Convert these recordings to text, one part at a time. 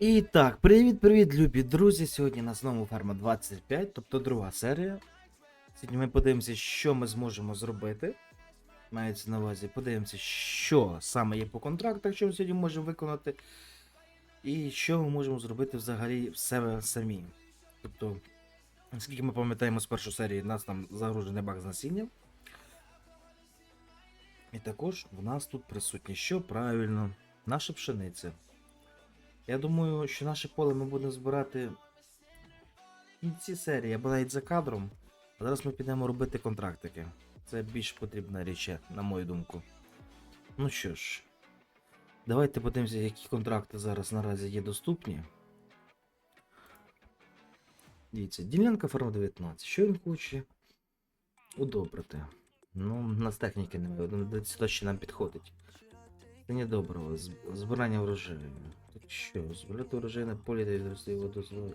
І так, привіт-привіт, любі друзі. Сьогодні на знову ферма 25, тобто друга серія. Сьогодні ми подивимося, що ми зможемо зробити. Мається на увазі, подивимося, що саме є по контрактах, що ми сьогодні можемо виконати. І що ми можемо зробити взагалі в себе самі. Тобто, наскільки ми пам'ятаємо з першої серії, у нас там загружений баг з насінням. І також в нас тут присутнє що правильно, наша пшениця. Я думаю, що наше поле ми будемо збирати в кінці серії або навіть за кадром. А зараз ми підемо робити контрактики. Це більш потрібна річ, на мою думку. Ну що ж, давайте подивимося, які контракти зараз наразі є доступні. Дивіться, ділянка ферма 19. Що він хоче? Удобрити. Ну, у нас техніки немає, це ще нам підходить. Це не доброго, збирання врожаю. Що, збирати врожай на полі та відрости його до своєї.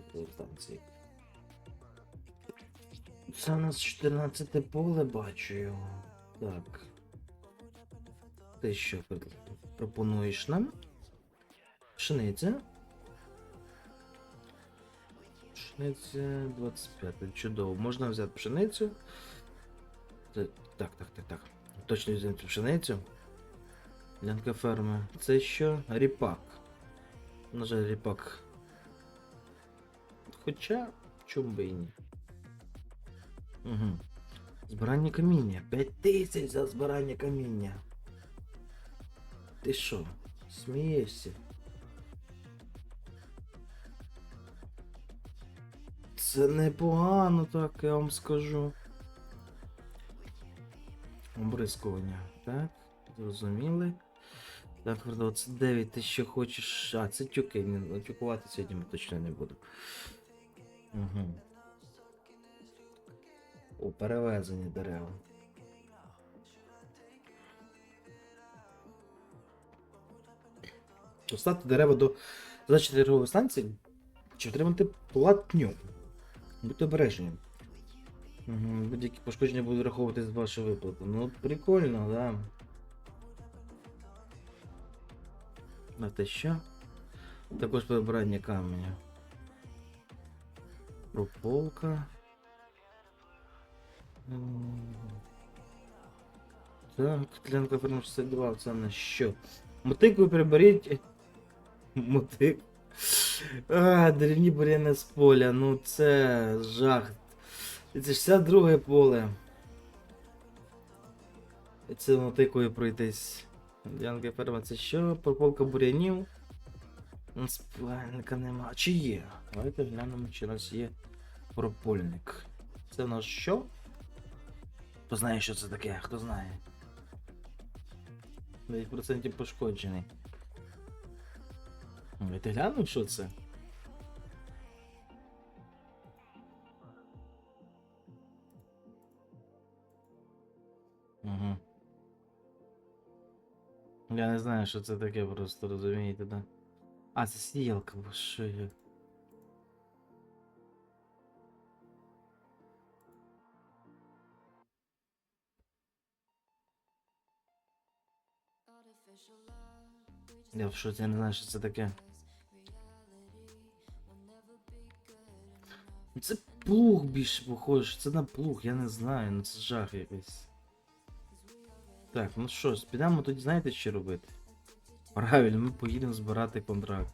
Це у нас 14 поле бачу його. Так. Ти що пр- пропонуєш нам? Пшениця. Пшениця 25. Чудово. Можна взяти пшеницю. Так, так, так, так. Точно взяти пшеницю. Ділянка ферми. Це що? Ріпак. На жаль, ріпак. Хоча, чому би і ні. Угу. Збирання каміння. 5 тисяч за збирання каміння. Ти що? Смієшся? Це непогано, так, я вам скажу. Обрискування. Так, зрозуміли. Так, 29, ти що хочеш. А, це тюки. Ні, Тюкувати сьогодні ми точно не будемо. Угу. О, перевезені дерева. Достати дерева до дерегової станції чи отримати платню. Будьте обережні. Угу. Будь-які пошкодження будуть враховуватись з вашої виплати. Ну, прикольно, да. А те що? Також прибирання каменя. Прополка. Так, тлянка ферма 62, це на що? Мотику приберіть. Мотик. А, древні буряни з поля, ну це жах. Це 62 поле. Це мотикою пройтись. Ділянка ферма, це що? Прополка бурянів. Ну, Спальника нема. Чи є? Давайте глянемо, чи у нас є пропольник. Це в нас що? Хто знає, що це таке? Хто знає? 9% пошкоджений. Ти глянув, що це? Я не знаю, що це таке, просто розумієте, да? А, це сіялка, бо що я. Я в шоці, я не знаю, що це таке. Це плуг більше похоже, це на плуг, я не знаю, ну це жах якийсь. Так, ну що ж, підемо тоді, знаєте, що робити? Правильно, ми поїдемо збирати контракт.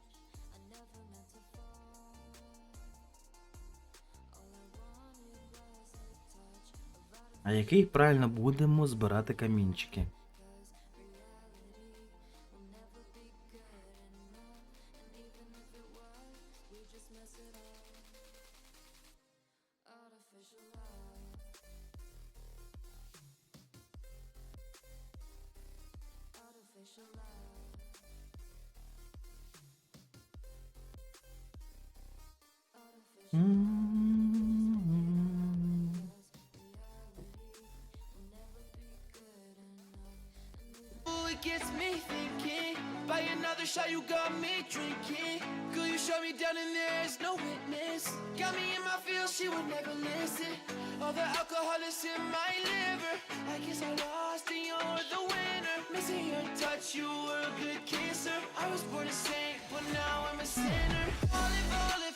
А який правильно будемо збирати камінчики? Shot, you got me drinking. Girl, you shut me down and there's no witness. Got me in my feels, she would never listen. All the alcohol is in my liver. I guess I lost and you're the winner. Missing your touch, you were a good kisser. I was born a saint, but now I'm a sinner. Falling, falling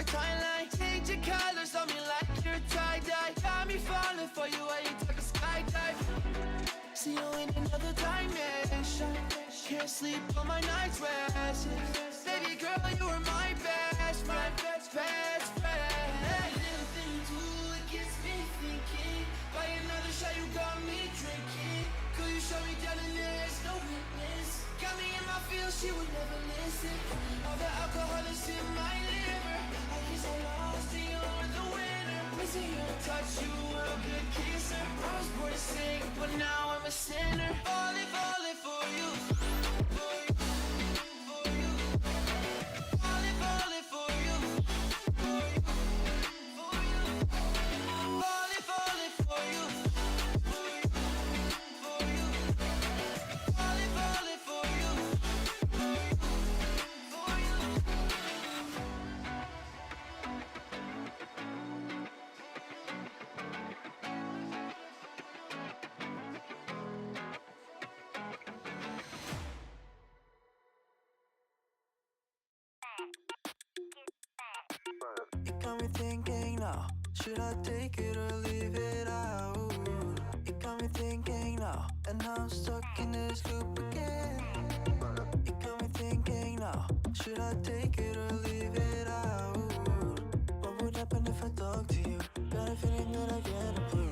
on timeline. Change your colors on me like you're tie-dye. Got me falling for you, while I ain't talking skydive. See you in another dimension. Can't sleep on my night's rest. Baby girl, you were my best friend, best, best friend. Little thing do it gets me thinking. By another shot, you got me drinking. Could you shut me down and there's no witness? Got me in my feels, she would never listen. All the alcohol is in my liver touch, you were a good kisser. I was born sick, but now I'm a sinner. Falling if should I take it or leave it out? It got me thinking now, and I'm stuck in this loop again. It got me thinking now, should I take it or leave it out? What would happen if I talk to you? Got a feeling that I get a clue.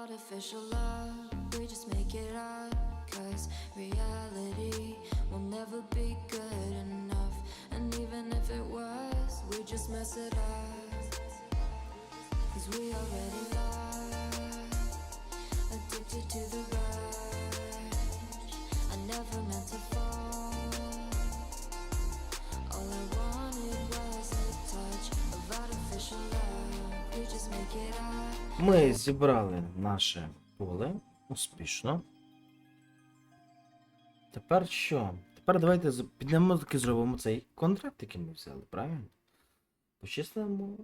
Artificial love, we just make it up. Cause reality will never be good enough. And even if it was, we just mess it up. Cause we already lost. Ми зібрали наше поле успішно. Тепер що? Тепер давайте підемо таки зробимо цей контракт, який ми взяли, правильно? Почислимо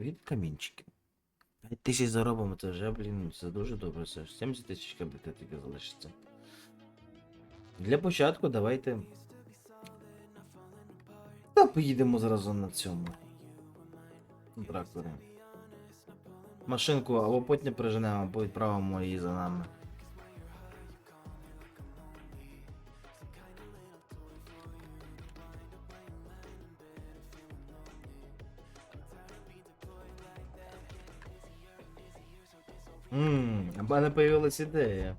від камінчиків. 5 тисяч заробимо, це вже, блін, це дуже добре. Це ж 70 тисяч кабіта тільки залишиться. Для початку давайте. Та поїдемо зразу на цьому. На тракторі. Машинку або потім приженемо, або відправимо її за нами. Ммм, у мене появилась ідея.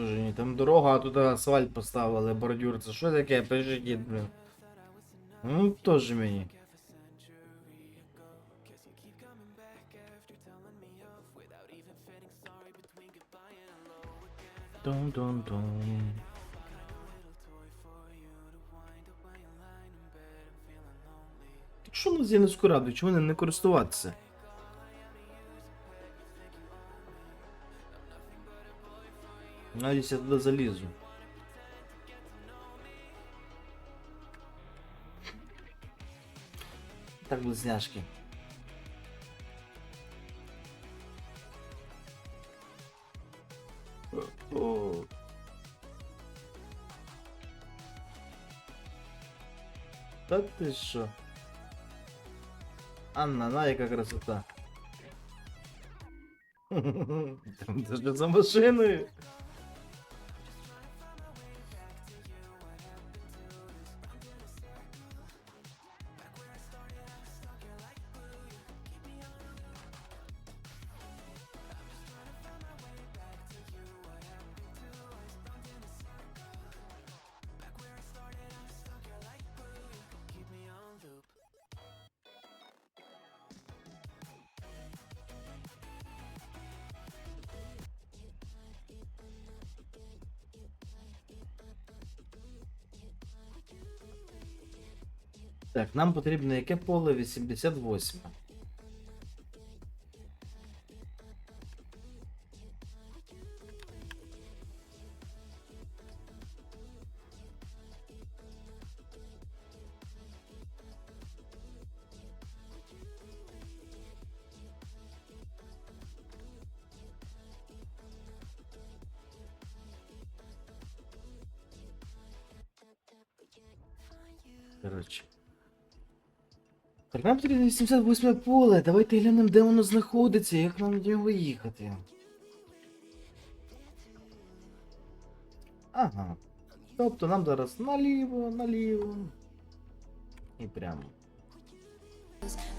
Слушай, ні, там дорога, а тут асфальт поставили, бордюр. Це що таке? Пишіть, блін. Ну, теж мені. Дун-дун-дун. Так що ми з Яночку радують? Чому не користуватися? Надіюсь, я туди залізу. Так, близняшки. О. Та ти що? Анна, на яка красота. Там даже за машиною. Так, нам потрібно яке поле 88. Нам потрібно 88 поле. Давайте глянемо, де воно знаходиться, як нам до нього їхати. Ага. Тобто нам зараз наліво, наліво. І прямо.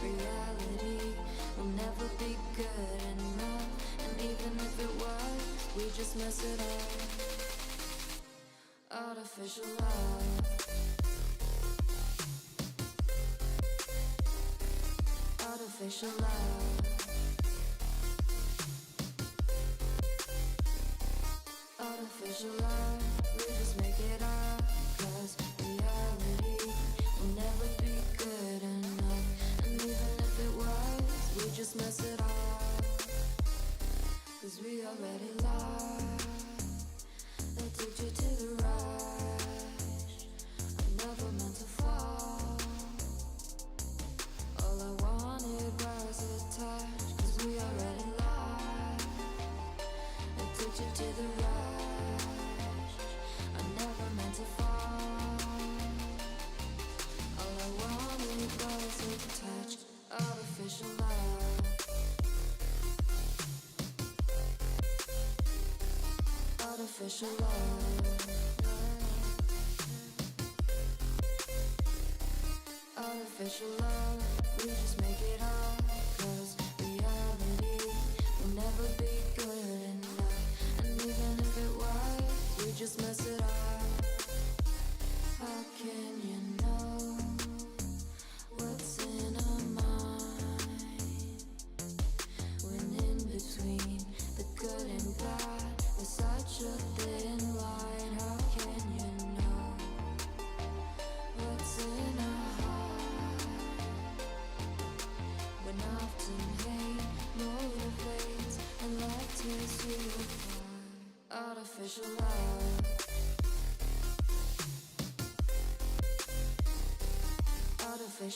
Reality will Artificial love. Artificial love. We just make it up. Cause reality will never be good enough. And even if it was, we just mess it up. Cause we already lost. Addicted to the rush. I never meant to fall. So long.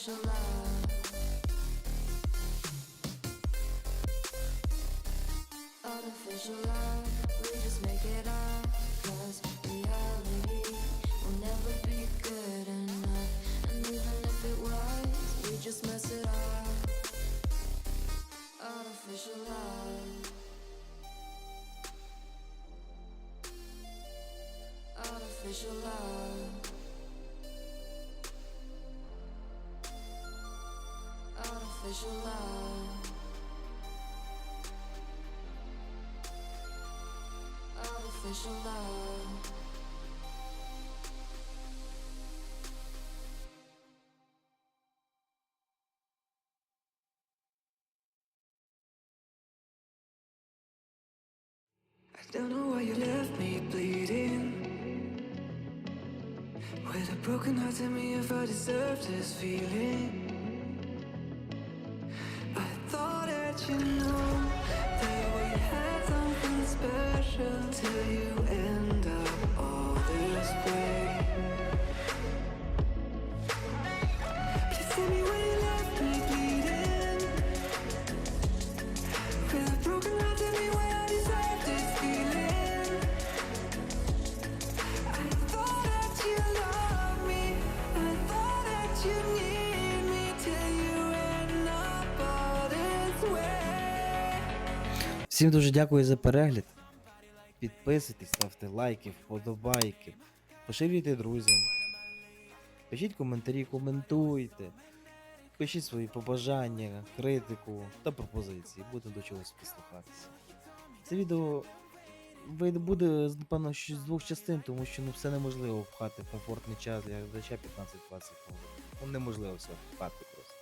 special love. Don't know why you left me bleeding. With a broken heart, tell me if I deserve this feeling. I thought that you know that we had something special till you end up all this way. Всім дуже дякую за перегляд. Підписуйтесь, ставте лайки, вподобайки, поширюйте друзям. Пишіть коментарі, коментуйте. Пишіть свої побажання, критику та пропозиції. Буде до чогось прислухатися. Це відео буде, напевно, з двох частин, тому що ну, все неможливо впхати в комфортний час для глядача 15-20 хвилин. Ну, неможливо все впхати просто.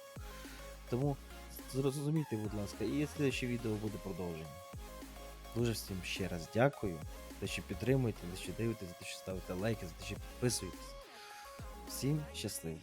Тому зрозумійте, будь ласка, і слідче відео буде продовження. Дуже всім ще раз дякую, за те, що підтримуєте, за що дивитесь, за те, що ставите лайки, за те, що підписуєтесь. Всім щасливо!